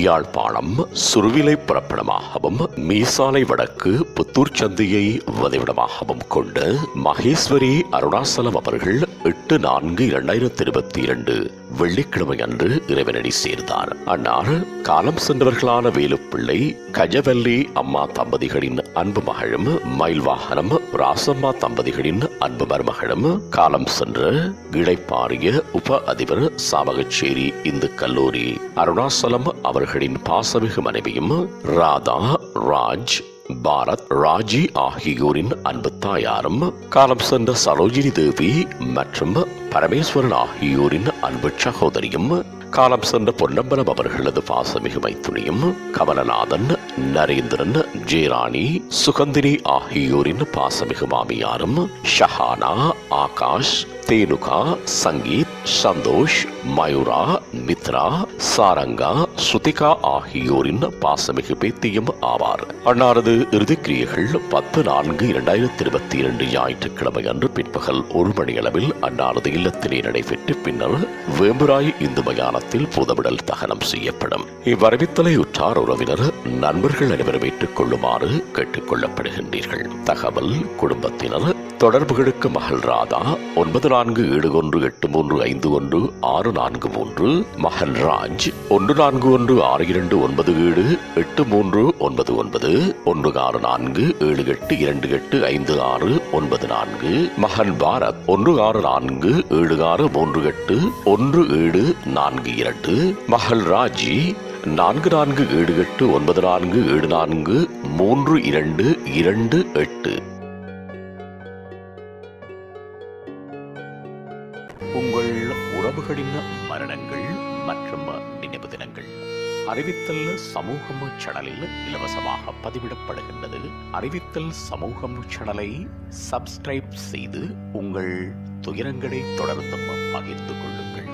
யாழ்ப்பாணம் சுருவிலை புறப்படமாகவும் மீசாலை வடக்கு புத்தூர் சந்தையை வதிவிடமாகவும் கொண்ட மகேஸ்வரி அருணாசலம் அவர்கள் எட்டு நான்கு இரண்டாயிரத்தி இருபத்தி இரண்டு வெள்ளிக்கிழமை அன்று இறைவனடி சேர்ந்தார். அன்னார் காலம் சென்றவர்களான வேலுப்பிள்ளை கஜவல்லி அம்மா தம்பதிகளின் அன்பு மகளும் மயில்வாகனம் ராசம்மா தம்பதிகளின் அன்பு மருமகளும் காலம் சென்ற இடைப்பாரிய உப அதிபர் சாவகச்சேரி இந்து கல்லூரி அருணாசலம் அவர்களின் பாசமிகு மனைவியும் ராதா ராஜ் பாரத் ராஜி ஆகியோரின் அன்பு தாயாரும் காலம் சென்ற சரோஜினி தேவி மற்றும் பரமேஸ்வரன் ஆகியோரின் அன்பு சகோதரியும் காலம் சென்ற பொன்னம்பலம் அவர்களது பாசமிகு மைத்துணியும் கமலநாதன் நரேந்திரன் ஜெயராணி சுகந்தினி ஆகியோரின் பாசமிகு மாமியாரும் ஷஹானா ஆகாஷ் தேனுகா சங்கீத் சந்தோஷ் மயூரா மித்ரா சாரங்கா ஸ்ருதிகா ஆகியோரின் பாசமிகு பேத்தியும் ஆவார். அன்னாரது இறுதிக்கிரியைகள் பத்து நான்கு இரண்டாயிரத்தி இருபத்தி இரண்டு ஞாயிற்றுக்கிழமை அன்று பிற்பகல் ஒரு மணியளவில் அன்னாரது இல்லத்திலே நடைபெற்று பின்னர் வேம்புராய் இந்து மயானத்தில் புதவிடல் தகனம் செய்யப்படும். இவ்வரவித்தலை உற்றார் உறவினர் நண்பர்கள் அனைவரும் ஏற்றுக் கொள்ளுமாறு கேட்டுக் கொள்ளப்படுகின்றீர்கள் தகவல் குடும்பத்தினர் தொடர்புகளுக்கு மகள் ராதா ஒன்பது நான்கு ஏழு ஒன்று எட்டு மூன்று ஐந்து ஒன்று ஆறு நான்கு மூன்று. மகன் ராஜ் ஒன்று நான்கு ஒன்று ஆறு இரண்டு ஒன்பது ஏழு எட்டு மூன்று ஒன்பது ஒன்பது. ஒன்று ஆறு நான்கு ஏழு எட்டு இரண்டு எட்டு ஐந்து ஆறு ஒன்பது நான்கு. மகன் பாரத் ஒன்று ஆறு நான்கு ஏழு ஆறு மூன்று எட்டு ஒன்று ஏழு நான்கு இரண்டு. மகள் ராஜி நான்கு நான்கு ஏழு எட்டு ஒன்பது நான்கு ஏழு நான்கு மூன்று இரண்டு இரண்டு எட்டு. உங்கள் உறவுகளின் மரணங்கள் மற்றும் நினைவு தினங்கள் அறிவித்தல் சமூகம் சேனலில் இலவசமாக பதிவிடப்படுகின்றது. அறிவித்தல் சமூகம் சேனலை சப்ஸ்கிரைப் செய்து உங்கள் துயரங்களை தொடர்ந்தும் பகிர்ந்து கொள்ளுங்கள்.